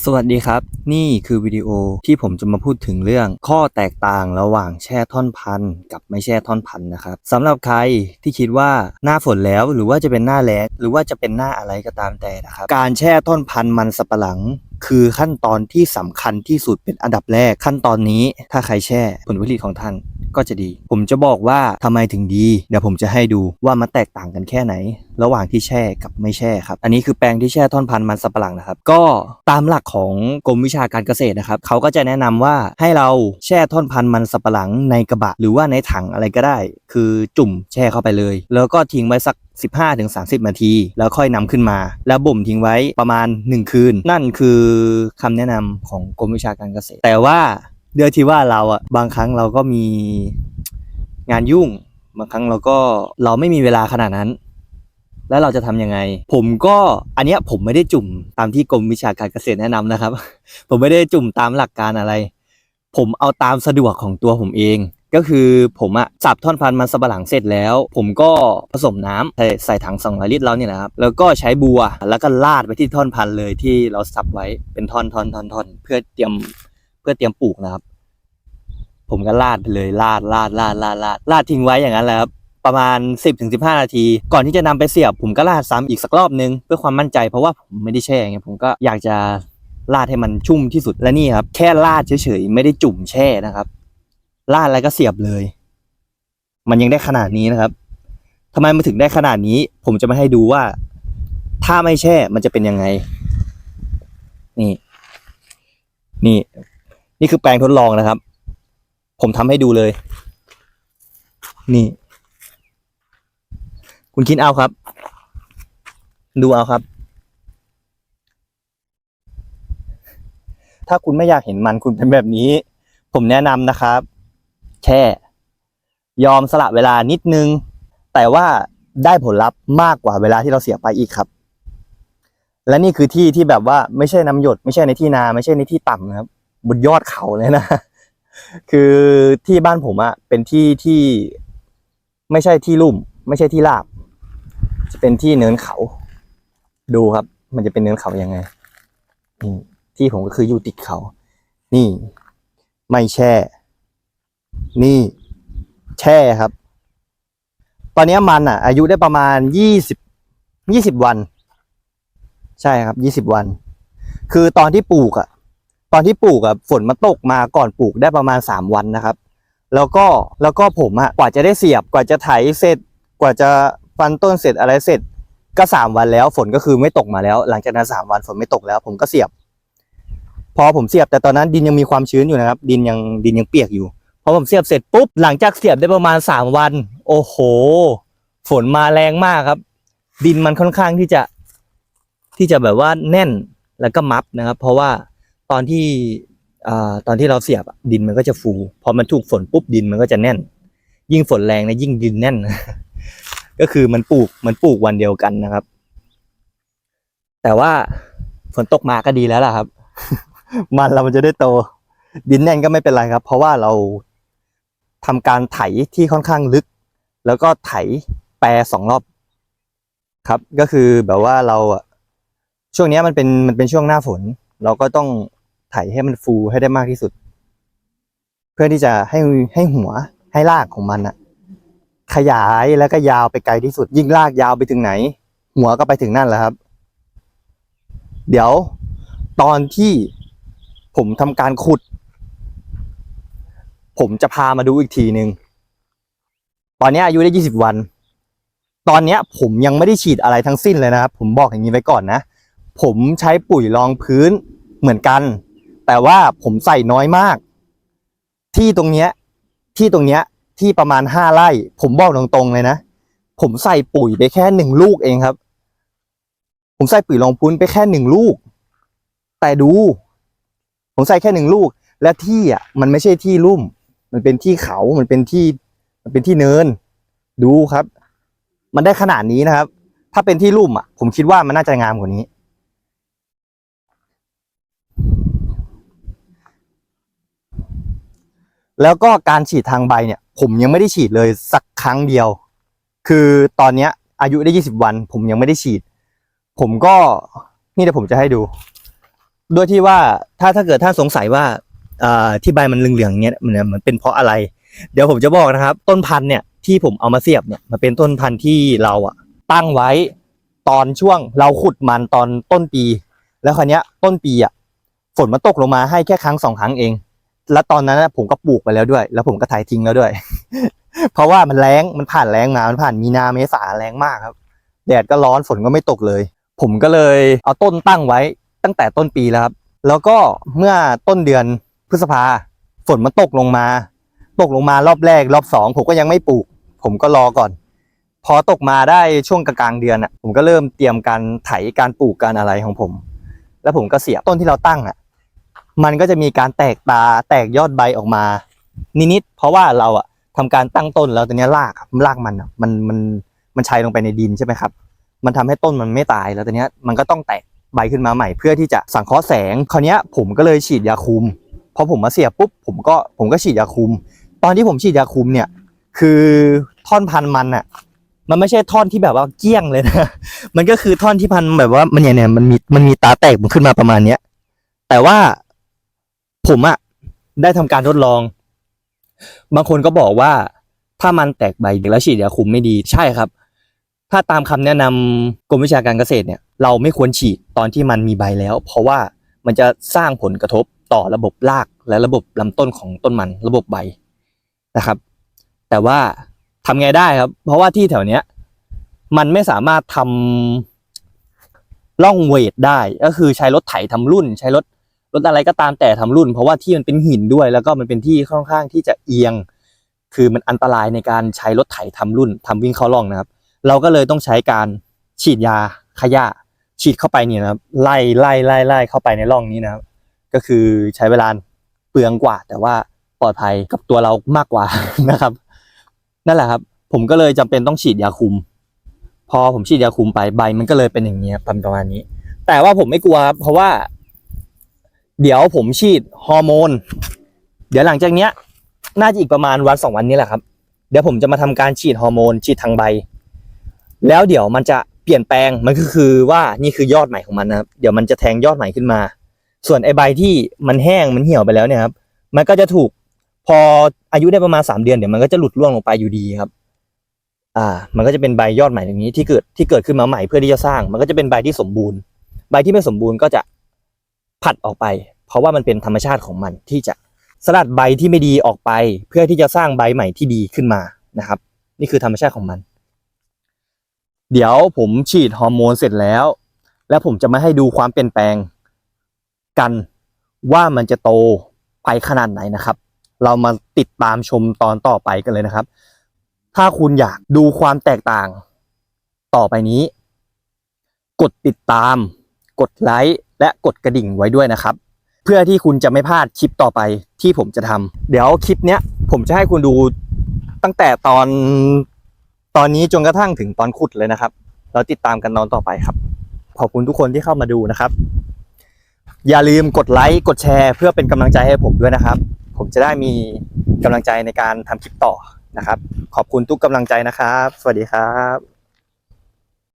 สวัสดีครับ นี่คือวิดีโอที่ผมจะมาพูดถึงเรื่อง ข้อแตกต่างระหว่างแช่ท่อนพันกับไม่แช่ท่อนพันนะครับสำหรับใครที่คิดว่าหน้าฝนแล้วหรือว่าจะเป็นหน้าแล้งหรือว่าจะเป็นหน้าอะไรก็ตามแต่นะครับ การแช่ท่อนพันมันสับปะหลังคือขั้นตอนที่สำคัญที่สุดเป็นอันดับแรกขั้นตอนนี้ถ้าใครแช่ผลผลิตของท่าน ก็จะดี ผมจะบอกว่าทำไมถึงดี เดี๋ยวผมจะให้ดูว่ามันแตกต่างกันแค่ไหน ระหว่างที่แช่กับไม่แช่ครับ อันนี้คือแปลงที่แช่ท่อนพันธุ์มันสับปะหลังนะครับ ก็ตามหลักของกรมวิชาการเกษตรนะครับเขาก็จะแนะนำว่าให้เราแช่ท่อนพันธุ์มันสับปะหลังในกระบะ หรือว่าในถังอะไรก็ได้ คือจุ่มแช่เข้าไปเลย แล้วก็ทิ้งไว้สัก15-30 นาที แล้วค่อยนำขึ้นมา แล้วบ่มทิ้งไว้ประมาณ 1 คืน นั่นคือคำแนะนำของกรมวิชาการเกษตร แต่ว่า เดือนที่ว่าเราอะบางครั้งเราก็มีงานยุ่ง บางครั้งเราก็เราไม่มีเวลาขนาดนั้น แล้วเราจะทำยังไง ผมก็อันเนี้ยผมไม่ได้จุ่มตามที่กรมวิชาการเกษตรแนะนำนะครับ ผมไม่ได้จุ่มตามหลักการอะไร ผมเอาตามสะดวกของตัวผมเองก็คือผมอะสับท่อนพันธุ์มันสับหลังเสร็จแล้ว ผมก็ผสมน้ำใส่ใส่ถัง200ลิตรแล้วเนี่ยนะครับแล้วก็ใช้บัวแล้วก็ลาดไปที่ท่อนพันธุ์เลยที่เราสับไว้เป็นท่อนท่อนท่อนท่อนเพื่อเตรียมเพื่อเตรียมปลูกนะครับ ผมก็ลาดไปเลยลาดลาดลาดลาดลาดลาดทิ้งไว้อย่างนั้นแหละครับประมาณ 10-15 นาที ก่อนที่จะนำไปเสียบ ผมก็ลาดซ้ำอีกสักรอบนึง เพื่อความมั่นใจเพราะว่าผมไม่ได้แช่ไงผมก็อยากจะลาดให้มันชุ่มที่สุดและนี่ครับ แค่ลาดเฉยๆไม่ได้จุ่มแช่นะครับลาดแล้วก็เสียบเลย มันยังได้ขนาดนี้นะครับทำไมมันถึงได้ขนาดนี้ ผมจะมาให้ดูว่า ถ้าไม่แช่มันจะเป็นยังไง นี่ นี่ นี่คือแปลงทดลองนะครับ ผมทำให้ดูเลย นี่ คุณคิดเอาครับ ดูเอาครับ ถ้าคุณไม่อยากเห็นมันคุณเป็นแบบนี้ ผมแนะนำนะครับ แช่ ยอมสละเวลานิดนึง แต่ว่าได้ผลลัพธ์มากกว่าเวลาที่เราเสียไปอีกครับ และนี่คือที่ที่แบบว่าไม่ใช่น้ำหยด ไม่ใช่ในที่นา ไม่ใช่ในที่ต่ำนะครับ บนยอดเขาเลยนะ คือที่บ้านผมอะเป็นที่ที่ไม่ใช่ที่ลุ่ม ไม่ใช่ที่ราบ จะเป็นที่เนินเขา ดูครับ มันจะเป็นเนินเขายังไงนี่ที่ผมก็คืออยู่ติดเขา นี่ ไม่แช่ นี่ แช่ครับ ตอนนี้มันอะอายุได้ประมาณยี่สิบยี่สิบวัน ใช่ครับยี่สิบวัน คือตอนที่ปลูกอะ ตอนที่ปลูกอะฝนมันตกมาก่อนปลูกได้ประมาณสามวันนะครับ แล้วก็แล้วก็ผมอะกว่าจะได้เสียบกว่าจะไถเสร็จ กว่าจะฟันต้นเสร็จอะไรเสร็จ ก็สามวันแล้วฝนก็คือไม่ตกมาแล้ว หลังจากนั้นสามวันฝนไม่ตกแล้ว ผมก็เสียบ พอผมเสียบแต่ตอนนั้นดินยังมีความชื้นอยู่นะครับ ดินยังดินยังเปียกอยู่พอผมเสียบเสร็จปุ๊บหลังจากเสียบได้ประมาณสามวัน โอ้โห ฝนมาแรงมากครับ ดินมันค่อนข้างที่จะ ที่จะแบบว่าแน่นแล้วก็มับนะครับ เพราะว่า ตอนที่อตอนที่เราเสียบดินมันก็จะฟู พอมันถูกฝนปุ๊บดินมันก็จะแน่น ยิ่งฝนแรงนะยิ่งดินแน่น ก็คือมันปลูกมันปลูกวันเดียวกันนะครับแต่ว่าฝนตกมาก็ดีแล้วล่ะครับ มันเรามันจะได้โต ดินแน่นก็ไม่เป็นไรครับ เพราะว่าเราทำการไถที่ค่อนข้างลึก แล้วก็ไถแปรสองรอบครับ ก็คือแบบว่าเราอะช่วงนี้มันเป็นมันเป็นช่วงหน้าฝน เราก็ต้อง ไถให้มันฟูให้ได้มากที่สุด เพื่อที่จะให้ให้หัวให้รากของมันอะขยายแล้วก็ยาวไปไกลที่สุด ยิ่งรากยาวไปถึงไหน หัวก็ไปถึงนั่นแหละครับ เดี๋ยวตอนที่ผมทำการขุด ผมจะพามาดูอีกทีหนึ่งตอนนี้อายุได้ยี่สิบวัน ตอนเนี้ยผมยังไม่ได้ฉีดอะไรทั้งสิ้นเลยนะครับ ผมบอกอย่างนี้ไว้ก่อนนะ ผมใช้ปุ๋ยรองพื้นเหมือนกัน แต่ว่าผมใส่น้อยมาก ที่ตรงเนี้ย ที่ตรงเนี้ย ที่ประมาณห้าไร่ ผมบอกตรงๆเลยนะ ผมใส่ปุ๋ยไปแค่หนึ่งลูกเองครับ ผมใส่ปุ๋ยรองพื้นไปแค่หนึ่งลูก แต่ดู ผมใส่แค่หนึ่งลูก และที่อะ มันไม่ใช่ที่ลุ่ม มันเป็นที่เขา มันเป็นที่ มันเป็นที่เนิน ดูครับ มันได้ขนาดนี้นะครับ ถ้าเป็นที่ลุ่มอะ ผมคิดว่ามันน่าจะงามกว่านี้ แล้วก็การฉีดทางใบเนี่ย ผมยังไม่ได้ฉีดเลยสักครั้งเดียว คือตอนเนี้ย อายุได้ยี่สิบวัน ผมยังไม่ได้ฉีด ผมก็นี่เดี๋ยวผมจะให้ดูโดยที่ว่าถ้าถ้าเกิดท่านสงสัยว่าอ่าที่ใบมันเหลืองๆเนี้ยมันมันเป็นเพราะอะไร เดี๋ยวผมจะบอกนะครับ ต้นพันธุ์เนี่ยที่ผมเอามาเสียบเนี่ยมันเป็นต้นพันธุ์ที่เราอะตั้งไว้ตอนช่วงเราขุดมันตอนต้นปี แล้วคราวเนี้ยต้นปีอะฝนมันตกลงมาให้แค่ครั้งสองครั้งเอง แล้วตอนนั้นผมก็ปลูกไปแล้วด้วย แล้วผมก็ถ่ายทิ้งแล้วด้วย เพราะว่ามันแรงมันผ่านแรงมามันผ่านมีนาเมษาแรงมากครับ แดดก็ร้อนฝนก็ไม่ตกเลย ผมก็เลยเอาต้นตั้งไว้ตั้งแต่ต้นปีแล้วครับ แล้วก็เมื่อต้นเดือนพฤษภาฝนมันตกลงมา ตกลงมารอบแรกรอบสองผมก็ยังไม่ปลูก ผมก็รอก่อน พอตกมาได้ช่วงกลางเดือนอะ ผมก็เริ่มเตรียมการไถการปลูกการอะไรของผม แล้วผมก็เสียบต้นที่เราตั้งอะ มันก็จะมีการแตกตาแตกยอดใบออกมานิดๆเพราะว่าเราอะทำการตั้งต้นแล้วตอนนี้รากรากมันมันมันมันชัยลงไปในดินใช่ไหมครับ มันทำให้ต้นมันไม่ตายแล้วตอนนี้มันก็ต้องแตกใบขึ้นมาใหม่ เพื่อที่จะสังเคราะห์แสงคราวนี้ผมก็เลยฉีดยาคุมพอผมมาเสียปุ๊บผมก็ผมก็ฉีดยาคุม ตอนที่ผมฉีดยาคุมเนี่ย คือท่อนพันมันอะมันไม่ใช่ท่อนที่แบบว่าเกี้ยงเลยนะ มันก็คือท่อนที่พันแบบว่ามันเนี่ยเนี่ยมันมีมันมีตาแตกมันขึ้นมาประมาณเนี้ยแต่ว่า ผมอะได้ทำการทดลอง บางคนก็บอกว่า ถ้ามันแตกใบแล้วฉีดยาคุมไม่ดีใช่ครับ ถ้าตามคำแนะนำกรมวิชาการเกษตรเนี่ย เราไม่ควรฉีดตอนที่มันมีใบแล้ว เพราะว่ามันจะสร้างผลกระทบต่อระบบรากและระบบลำต้นของต้นมันระบบใบนะครับ แต่ว่าทำไงได้ครับ เพราะว่าที่แถวเนี้ย มันไม่สามารถทำล่องเวทได้ ก็คือใช้รถไถทำรุ่น ใช้รถ รถอะไรก็ตามแต่ทำรุ่น เพราะว่าที่มันเป็นหินด้วย แล้วก็มันเป็นที่ค่อนข้างที่จะเอียง คือมันอันตรายในการใช้รถไถทำรุ่นทำวิ่งเข้าร่องนะครับ เราก็เลยต้องใช้การฉีดยาขยะฉีดเข้าไปเนี่ยนะครับไล่ไล่ไล่ไล่เข้าไปในร่องนี้นะครับ ก็คือใช้เวลาเปลืองกว่า แต่ว่าปลอดภัยกับตัวเรามากกว่านะครับ นั่นแหละครับ ผมก็เลยจำเป็นต้องฉีดยาคุม พอผมฉีดยาคุมไปใบ มันก็เลยเป็นอย่างเงี้ประมาณนี้ แต่ว่าผมไม่กลัวครับเพราะว่า เดี๋ยวผมฉีดฮอร์โมน เดี๋ยวหลังจากเนี้ย น่าจะอีกประมาณวันสองวันนี้แหละครับ เดี๋ยวผมจะมาทำการฉีดฮอร์โมนฉีดทางใบ แล้วเดี๋ยวมันจะเปลี่ยนแปลงมันก็คือว่านี่คือยอดใหม่ของมันนะครับ เดี๋ยวมันจะแทงยอดใหม่ขึ้นมา ส่วนไอใบที่มันแห้งมันเหี่ยวไปแล้วเนี่ยครับ มันก็จะถูกพออายุได้ประมาณสามเดือนเดี๋ยวมันก็จะหลุดร่วงลงไปอยู่ดีครับ อ่า มันก็จะเป็นใบยอดใหม่อย่างนี้ที่เกิดที่เกิดขึ้นมาใหม่เพื่อที่จะสร้าง มันก็จะเป็นใบที่สมบูรณ์ ใบที่ไม่สมบูรณ์ก็จะผัดออกไป เพราะว่ามันเป็นธรรมชาติของมันที่จะสลัดใบที่ไม่ดีออกไป เพื่อที่จะสร้างใบใหม่ที่ดีขึ้นมานะครับ นี่คือธรรมชาติของมัน เดี๋ยวผมฉีดฮอร์โมนเสร็จแล้ว แล้วผมจะมาให้ดูความเปลี่ยนแปลงกันว่ามันจะโตไปขนาดไหนนะครับ เรามาติดตามชมตอนต่อไปกันเลยนะครับ ถ้าคุณอยากดูความแตกต่างต่อไปนี้ กดติดตาม กดไลค์และกดกระดิ่งไว้ด้วยนะครับ เพื่อที่คุณจะไม่พลาดคลิปต่อไปที่ผมจะทำเดี๋ยวคลิปเนี้ยผมจะให้คุณดูตั้งแต่ตอนตอนนี้จนกระทั่งถึงตอนขุดเลยนะครับ เราติดตามกันตอนต่อไปครับ ขอบคุณทุกคนที่เข้ามาดูนะครับ อย่าลืมกดไลค์กดแชร์เพื่อเป็นกำลังใจให้ผมด้วยนะครับ ผมจะได้มีกำลังใจในการทำคลิปต่อนะครับ ขอบคุณทุกกำลังใจนะครับ สวัสดีครับ